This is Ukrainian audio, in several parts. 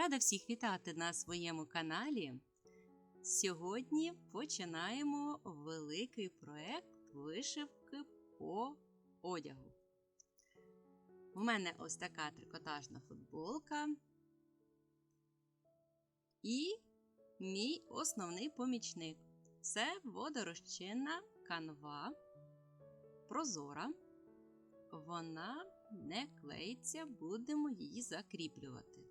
Рада всіх вітати на своєму каналі. Сьогодні починаємо великий проект вишивки по одягу. У мене ось така трикотажна футболка. І мій основний помічник це водорозчинна канва прозора. Вона не клеїться, будемо її закріплювати.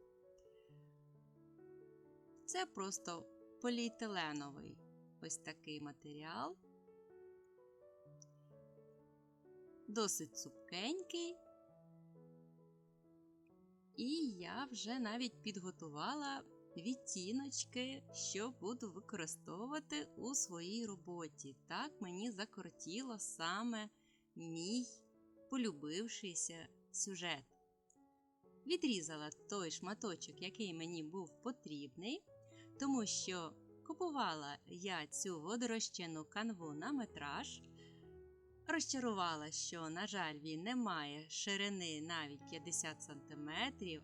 Це просто поліетиленовий ось такий матеріал. Досить цупкенький. І я вже навіть підготувала відтіночки, що буду використовувати у своїй роботі. Так мені закортіло саме мій полюбившийся сюжет. Відрізала той шматочок, який мені був потрібний, тому що купувала я цю водорозчину канву на метраж. Розчарувала, що, на жаль, він не має ширини навіть 50 см,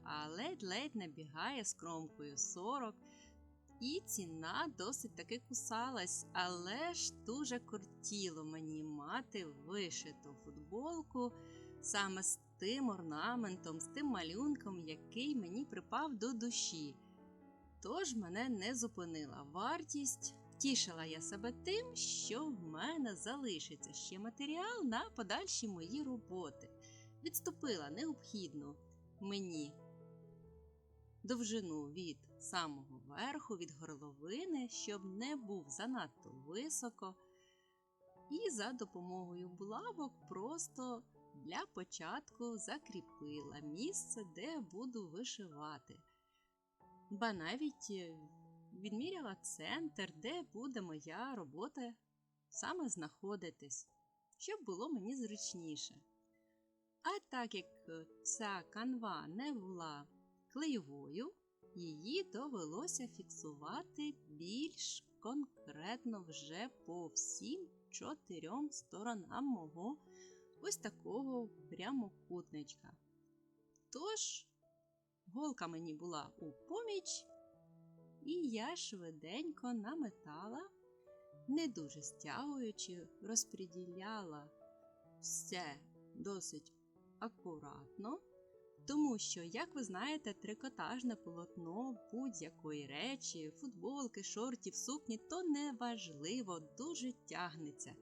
а ледь-ледь набігає з кромкою 40 і ціна досить таки кусалась, але ж дуже кортіло мені мати вишиту футболку саме з тим орнаментом, з тим малюнком, який мені припав до душі. Тож мене не зупинила вартість. Тішила я себе тим, що в мене залишиться ще матеріал на подальші мої роботи. Відступила необхідну мені довжину від самого верху, від горловини, щоб не був занадто високо. І за допомогою булавок просто для початку закріпила місце, де буду вишивати. Ба навіть відміряла центр, де буде моя робота саме знаходитись, щоб було мені зручніше. А так як ця канва не була клеєвою, її довелося фіксувати більш конкретно вже по всім чотирьом сторонам мого ось такого прямокутничка. Тож, голка мені була у поміч, і я швиденько наметала, не дуже стягуючи, розподіляла все досить акуратно. Тому що, як ви знаєте, трикотажне полотно будь-якої речі, футболки, шортів, сукні то неважливо, дуже тягнеться.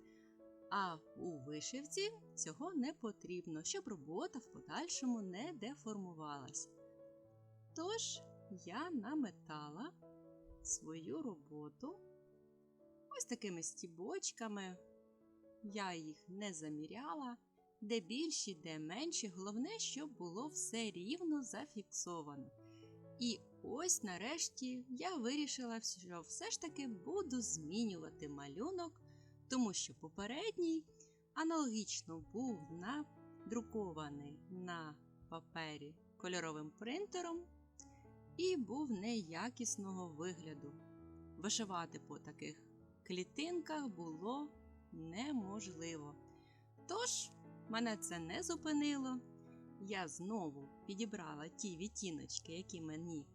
А у вишивці цього не потрібно, щоб робота в подальшому не деформувалась. Тож я наметала свою роботу ось такими стібочками, я їх не заміряла. Де більші, де менші, головне, щоб було все рівно зафіксовано. І ось нарешті я вирішила, що все ж таки буду змінювати малюнок, тому що попередній аналогічно був надрукований на папері кольоровим принтером і був неякісного вигляду. Вишивати по таких клітинках було неможливо. Тож, Мене це не зупинило. Я знову підібрала ті відтіночки, які мені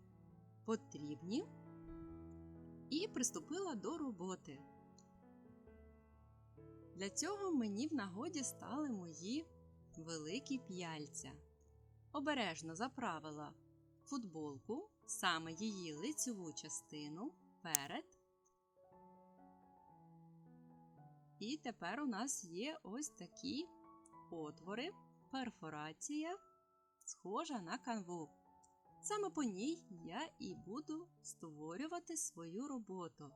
потрібні, і приступила до роботи. Для цього мені в нагоді стали мої великі п'яльця. Обережно заправила футболку, саме її лицеву частину перед. І тепер у нас є ось такі отвори, перфорація, схожа на канву. Саме по ній я і буду створювати свою роботу.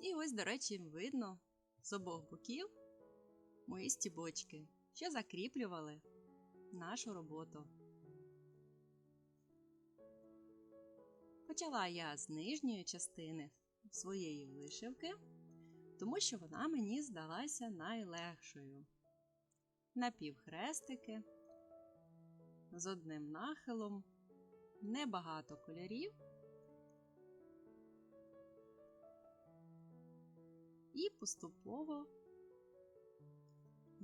І ось, до речі, видно з обох боків мої стібочки, що закріплювали нашу роботу. Почала я з нижньої частини своєї вишивки тому що вона мені здалася найлегшою. Напівхрестики з одним нахилом, небагато кольорів. І поступово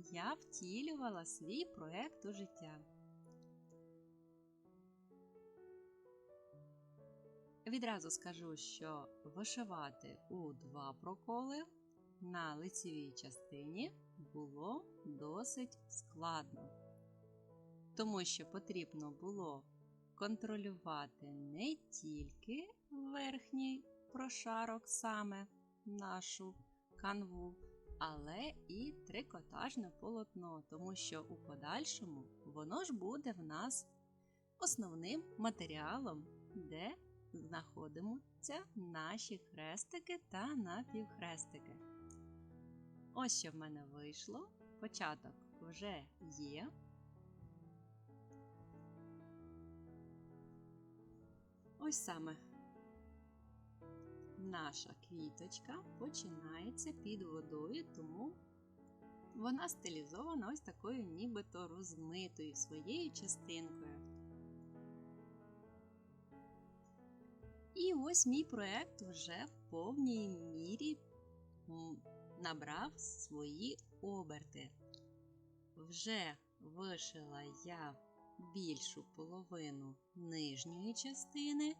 я втілювала свій проект у життя. Відразу скажу, що вишивати у два проколи на лицевій частині було досить складно, тому що потрібно було контролювати не тільки верхній прошарок, саме нашу канву, але і трикотажне полотно, тому що у подальшому воно ж буде в нас основним матеріалом, де знаходимуться наші хрестики та напівхрестики. Ось що в мене вийшло. Початок вже є. Ось саме наша квіточка починається під водою, тому вона стилізована ось такою нібито розмитою своєю частинкою. І ось мій проєкт вже в повній мірі набрав свої оберти. Вже вишила я більшу половину нижньої частини,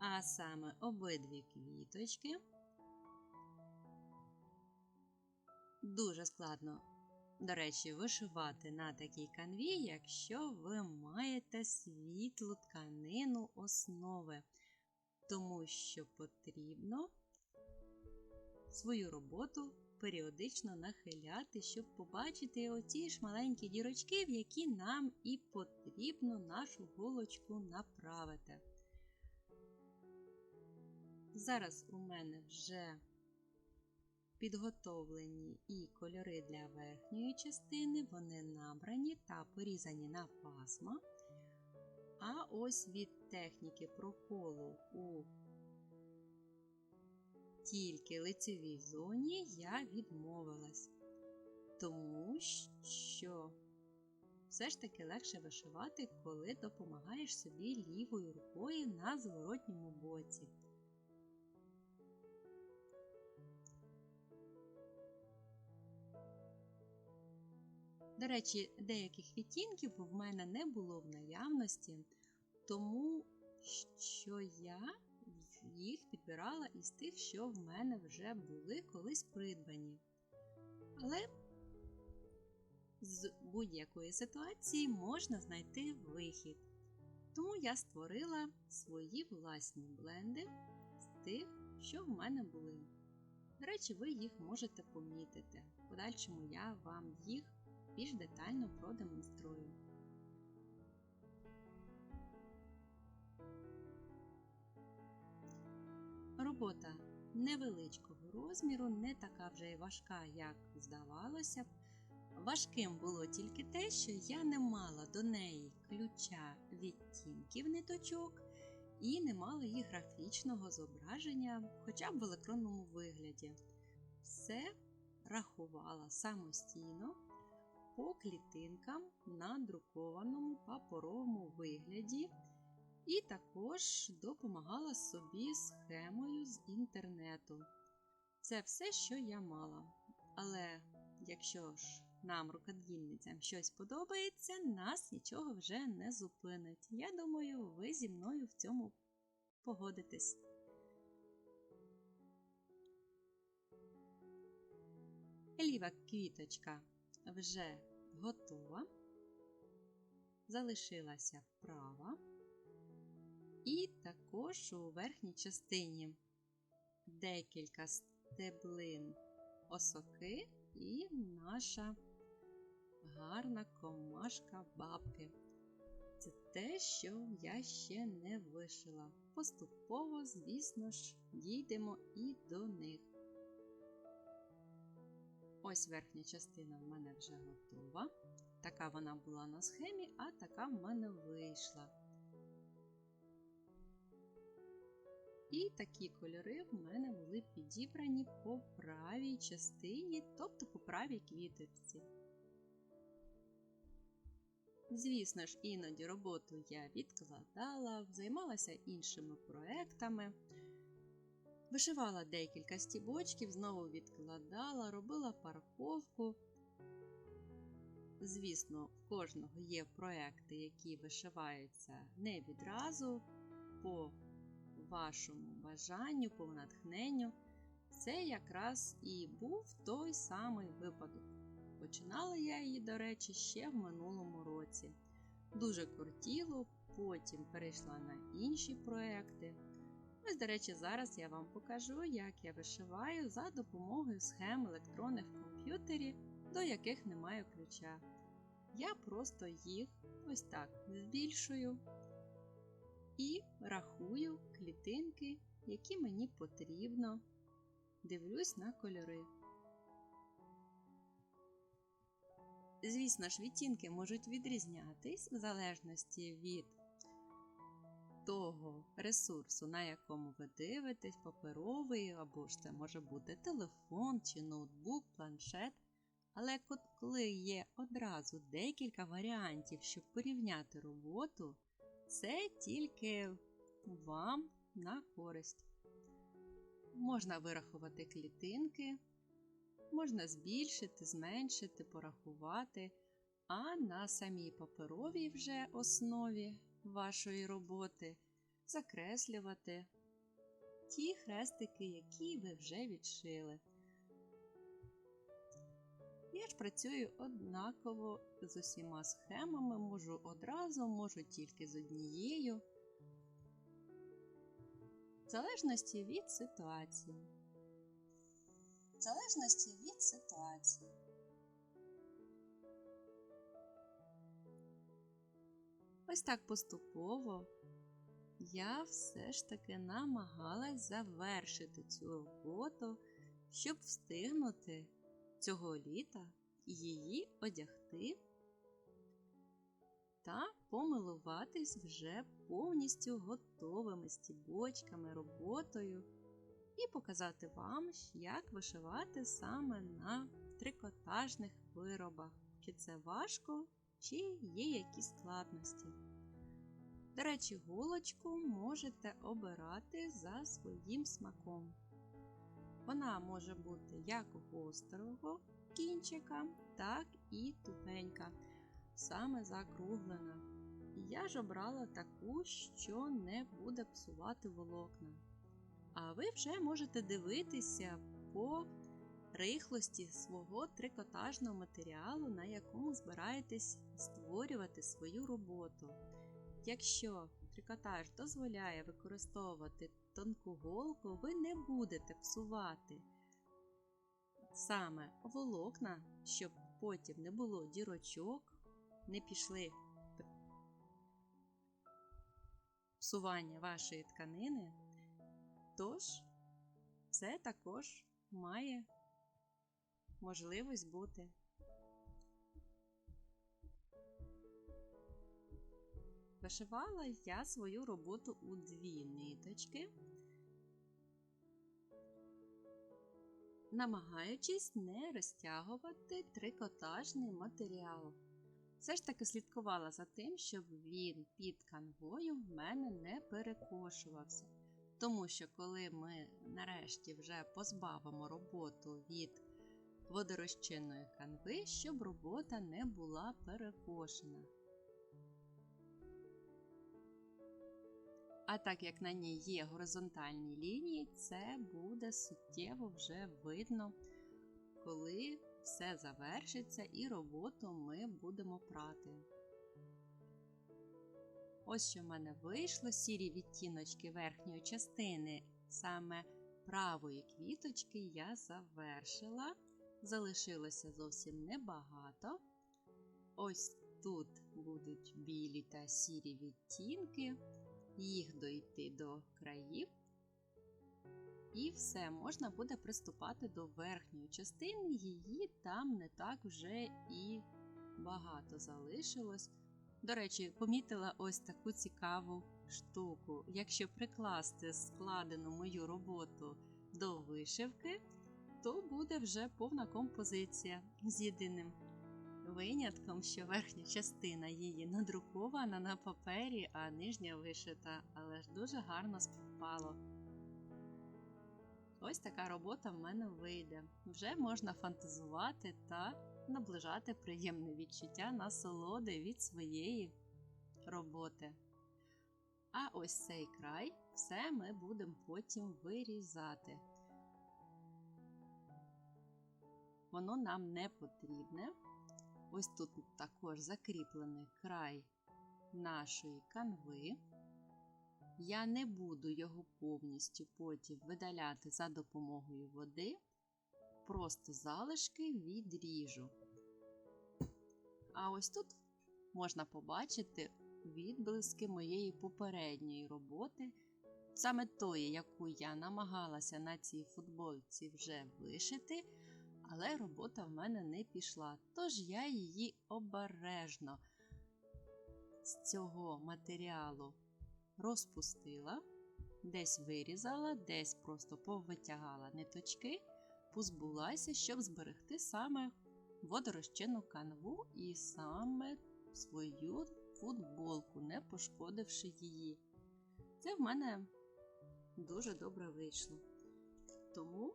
а саме обидві квіточки. Дуже складно, до речі, вишивати на такій канві, якщо ви маєте світлу тканину основи, тому що потрібно свою роботу періодично нахиляти, щоб побачити оці ж маленькі дірочки, в які нам і потрібно нашу голочку направити. Зараз у мене вже підготовлені і кольори для верхньої частини, вони набрані та порізані на пасма. А ось від техніки проколу у тільки лицевій зоні я відмовилась, тому що все ж таки легше вишивати, коли допомагаєш собі лівою рукою на зворотньому боці. До речі, деяких відтінків в мене не було в наявності, тому що я їх підбирала із тих, що в мене вже були колись придбані. Але з будь-якої ситуації можна знайти вихід. Тому я створила свої власні бленди з тих, що в мене були. До речі, ви їх можете помітити. В подальшому я вам їх більш детально продемонструю. Робота невеличкого розміру, не така вже й важка, як здавалося б. Важким було тільки те, що я не мала до неї ключа відтінків ниточок і не мала їх графічного зображення, хоча б в електронному вигляді. Все рахувала самостійно по клітинкам на друкованому паперовому вигляді. І також допомагала собі схемою з інтернету. Це все, що я мала. Але якщо ж нам, рукодільницям, щось подобається, нас нічого вже не зупинить. Я думаю, ви зі мною в цьому погодитесь. Ліва квіточка вже готова. Залишилася права. І також у верхній частині декілька стеблин осоки і наша гарна комашка бабки. Це те, що я ще не вишила. Поступово, звісно ж, дійдемо і до них. Ось верхня частина в мене вже готова. Така вона була на схемі, а така в мене вийшла. І такі кольори в мене були підібрані по правій частині, тобто по правій квіточці. Звісно ж, іноді роботу я відкладала, займалася іншими проектами, вишивала декілька стібочків, знову відкладала, робила парковку. Звісно, в кожного є проекти, які вишиваються не відразу по вашому бажанню, по натхненню. Це якраз і був той самий випадок. Починала я її, до речі, ще в минулому році. Дуже кортіло, потім перейшла на інші проекти. Ось, до речі, зараз я вам покажу, як я вишиваю за допомогою схем електронних в комп'ютері, до яких немає ключа. Я просто їх ось так збільшую і рахую клітинки, які мені потрібно. Дивлюсь на кольори. Звісно ж, відтінки можуть відрізнятись в залежності від того ресурсу, на якому ви дивитесь, паперовий, або ж це може бути телефон чи ноутбук, планшет. Але коли є одразу декілька варіантів, щоб порівняти роботу, це тільки вам на користь. Можна вирахувати клітинки, можна збільшити, зменшити, порахувати, а на самій паперовій вже основі вашої роботи закреслювати ті хрестики, які ви вже відшили. Я ж працюю однаково з усіма схемами, можу одразу, можу тільки з однією, в залежності від ситуації. В залежності від ситуації. Ось так поступово я все ж таки намагалась завершити цю роботу, щоб встигнути цього літа її одягти та помилуватись вже повністю готовими стібочками, роботою і показати вам, як вишивати саме на трикотажних виробах. Чи це важко, чи є якісь складності. До речі, голочку можете обирати за своїм смаком. Вона може бути як гострого кінчика, так і тугенька, саме закруглена. Я ж обрала таку, що не буде псувати волокна. А ви вже можете дивитися по рихлості свого трикотажного матеріалу, на якому збираєтесь створювати свою роботу. Якщо трикотаж дозволяє використовувати тонку голку, ви не будете псувати саме волокна, щоб потім не було дірочок, не пішли псування вашої тканини. Тож, це також має можливість бути. Вишивала я свою роботу у дві ниточки, намагаючись не розтягувати трикотажний матеріал. Все ж таки слідкувала за тим, щоб він під канвою в мене не перекошувався. Тому що, коли ми нарешті вже позбавимо роботу від водорозчинної канви, щоб робота не була перекошена. А так як на ній є горизонтальні лінії, це буде суттєво вже видно, коли все завершиться і роботу ми будемо прати. Ось що в мене вийшло сірі відтіночки верхньої частини, саме правої квіточки я завершила. Залишилося зовсім небагато. Ось тут будуть білі та сірі відтінки їх дойти до країв. І все, можна буде приступати до верхньої частини, її там не так вже і багато залишилось. До речі, помітила ось таку цікаву штуку. Якщо прикласти складену мою роботу до вишивки, то буде вже повна композиція з єдиним винятком, що верхня частина її надрукована на папері, а нижня вишита, але ж дуже гарно співпало. Ось така робота в мене вийде. Вже можна фантазувати та наближати приємне відчуття насолоди від своєї роботи. А ось цей край все ми будемо потім вирізати. Воно нам не потрібне. Ось тут також закріплений край нашої канви. Я не буду його повністю потім видаляти за допомогою води, просто залишки відріжу. А ось тут можна побачити відблиски моєї попередньої роботи, саме тої, яку я намагалася на цій футболці вже вишити, але робота в мене не пішла. Тож я її обережно з цього матеріалу розпустила, десь вирізала, десь просто повитягала ниточки, позбулася, щоб зберегти саме водорозчинну канву і саме свою футболку, не пошкодивши її. Це в мене дуже добре вийшло. Тому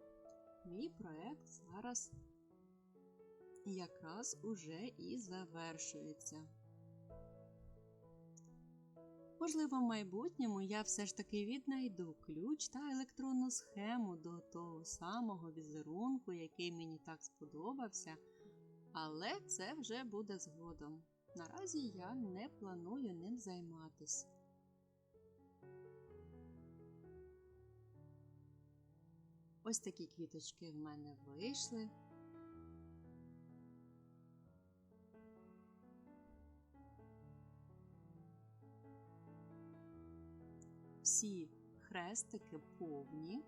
мій проект зараз якраз уже і завершується. Можливо, в майбутньому я все ж таки віднайду ключ та електронну схему до того самого візерунку, який мені так сподобався, але це вже буде згодом. Наразі я не планую ним займатися. Ось такі квіточки в мене вийшли. Всі хрестики повні,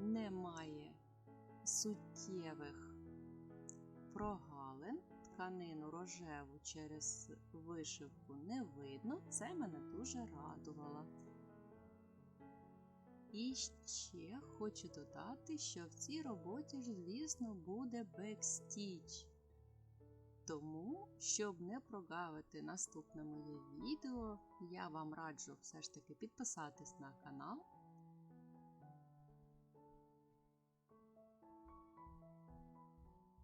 немає суттєвих прогалин, тканину рожеву через вишивку не видно, це мене дуже радувало. І ще хочу додати, що в цій роботі ж, звісно, буде бекстіч. Тому, щоб не прогавити наступне моє відео, я вам раджу все ж таки підписатись на канал.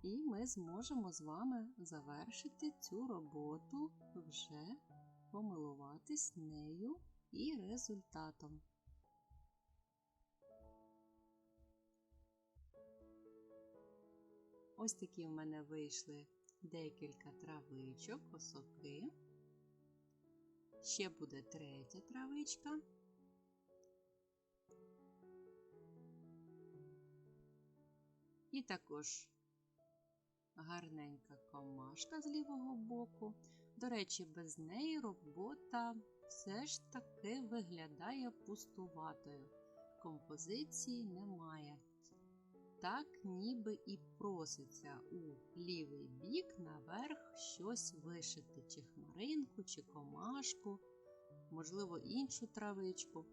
І ми зможемо з вами завершити цю роботу, вже помилуватись нею і результатом. Ось такі в мене вийшли декілька травичок, осоки. Ще буде третя травичка. І також гарненька комашка з лівого боку. До речі, без неї робота все ж таки виглядає пустуватою. Композиції немає. Так, ніби і проситься у лівий бік наверх щось вишити, чи хмаринку, чи комашку, можливо, іншу травичку.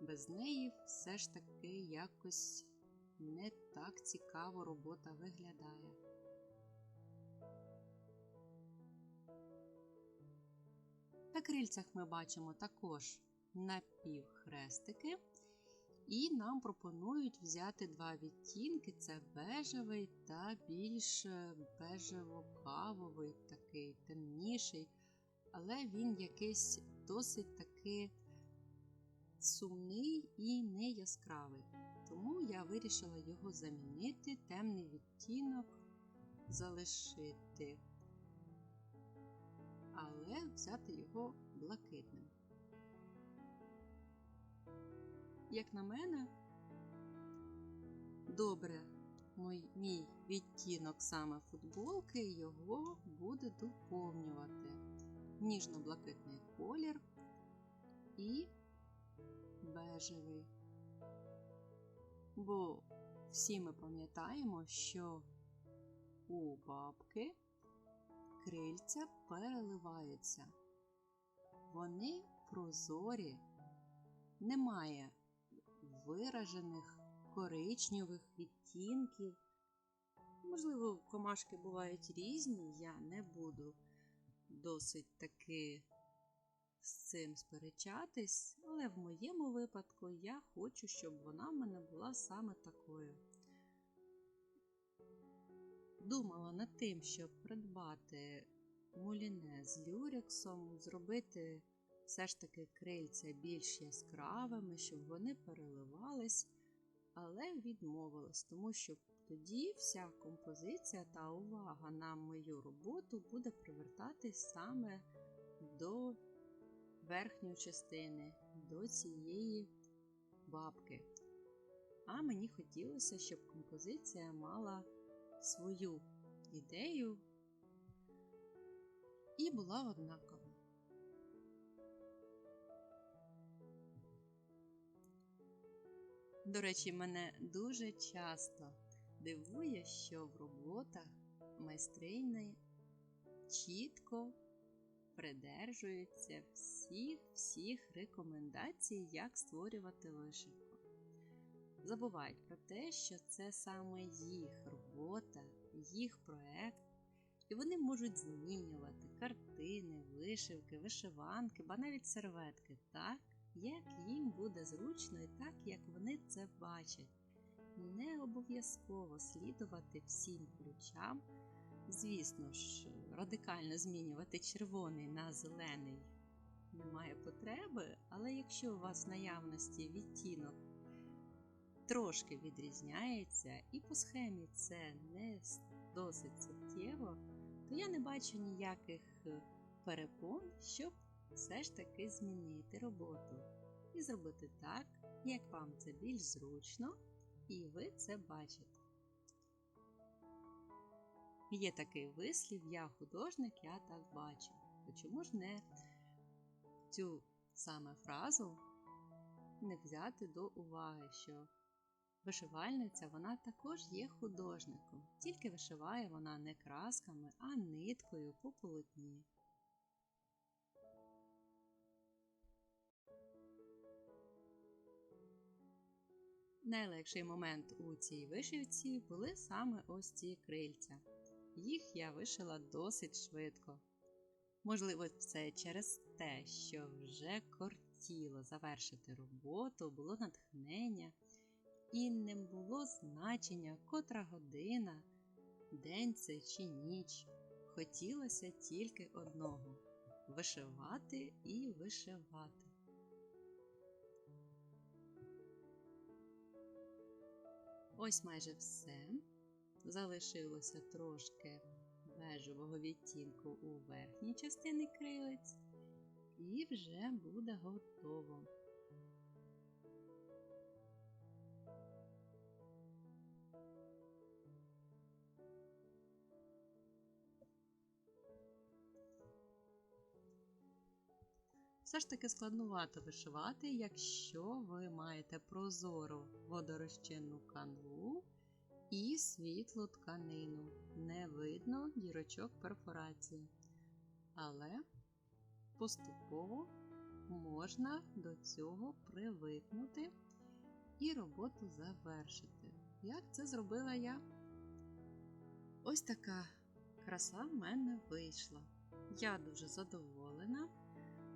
Без неї все ж таки якось не так цікаво робота виглядає. На крильцях ми бачимо також напівхрестики. І нам пропонують взяти два відтінки: це бежевий та більш бежево-кавовий, такий темніший, але він якийсь досить таки сумний і не яскравий. Тому я вирішила його замінити, темний відтінок залишити, але взяти його блакитним. Як на мене, добре мій, мій відтінок саме футболки його буде доповнювати ніжно-блакитний колір і бежевий. Бо всі ми пам'ятаємо, що у бабки крильця переливаються. Вони прозорі, немає виражених коричневих відтінків. Можливо, комашки бувають різні, я не буду досить таки з цим сперечатись, але в моєму випадку я хочу, щоб вона в мене була саме такою. Думала над тим, щоб придбати муліне з люрексом, зробити все ж таки крильця більш яскравими, щоб вони переливались, але відмовилась, тому що тоді вся композиція та увага на мою роботу буде привертатись саме до верхньої частини, до цієї бабки. А мені хотілося, щоб композиція мала свою ідею і була однакова. До речі, мене дуже часто дивує, що в роботах майстринь чітко придержуються всіх всіх рекомендацій, як створювати вишивку. Забувають про те, що це саме їх робота, їх проект, і вони можуть змінювати картини, вишивки, вишиванки, ба навіть серветки так, як їм буде зручно і так, як вони це бачать. Не обов'язково слідувати всім ключам. Звісно ж, радикально змінювати червоний на зелений немає потреби, але якщо у вас в наявності відтінок трошки відрізняється, і по схемі це не досить суттєво, то я не бачу ніяких перепон, щоб все ж таки змінити роботу і зробити так, як вам це більш зручно, і ви це бачите. Є такий вислів, я художник, я так бачу. То чому ж не цю саме фразу не взяти до уваги, що вишивальниця вона також є художником, тільки вишиває вона не красками, а ниткою по полотні. Найлегший момент у цій вишивці були саме ось ці крильця. Їх я вишила досить швидко. Можливо, це через те, що вже кортіло завершити роботу, було натхнення, і не було значення, котра година, день це чи ніч. Хотілося тільки одного вишивати і вишивати. Ось майже все. Залишилося трошки бежевого відтінку у верхній частині крилець, і вже буде готово. Все ж таки складнувато вишивати, якщо ви маєте прозору водорозчинну канву і світлу тканину. Не видно дірочок перфорації. Але поступово можна до цього привикнути і роботу завершити. Як це зробила я? Ось така краса в мене вийшла. Я дуже задоволена.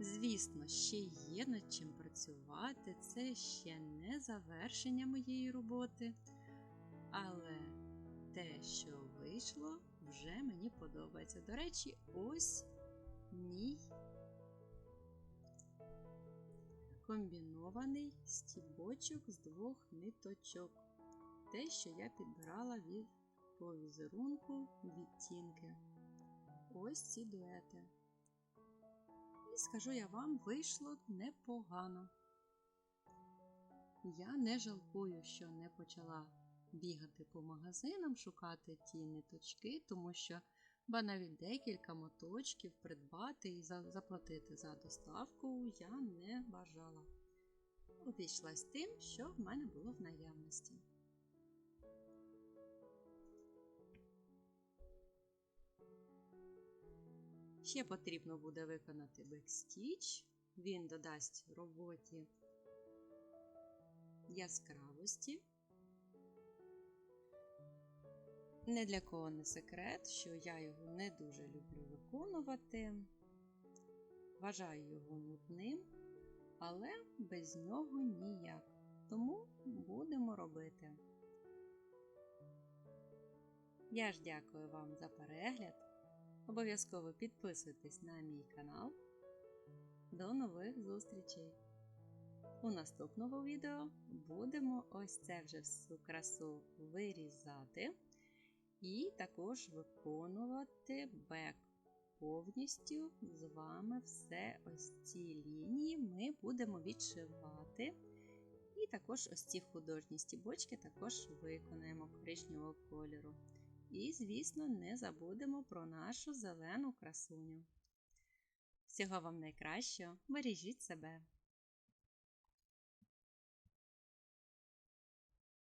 Звісно, ще є над чим працювати, це ще не завершення моєї роботи, але те, що вийшло, вже мені подобається. До речі, ось мій комбінований стібочок з двох ниточок. Те, що я підбирала від по візерунку відтінки. Ось ці дуети. І скажу я вам, вийшло непогано. Я не жалкую, що не почала бігати по магазинам, шукати ті ниточки, тому що ба навіть декілька моточків придбати і заплатити за доставку я не бажала. Обійшлась тим, що в мене було в наявності. Ще потрібно буде виконати бекстіч, він додасть роботі яскравості. Не для кого не секрет, що я його не дуже люблю виконувати. Вважаю його нудним, але без нього ніяк. Тому будемо робити. Я ж дякую вам за перегляд. Обов'язково підписуйтесь на мій канал. До нових зустрічей! У наступному відео будемо ось це вже всю красу вирізати і також виконувати бек. Повністю з вами все ось ці лінії ми будемо відшивати. І також ось ці художні стібочки також виконаємо коричневого кольору. І, звісно, не забудемо про нашу зелену красуню. Всього вам найкращого, бережіть себе!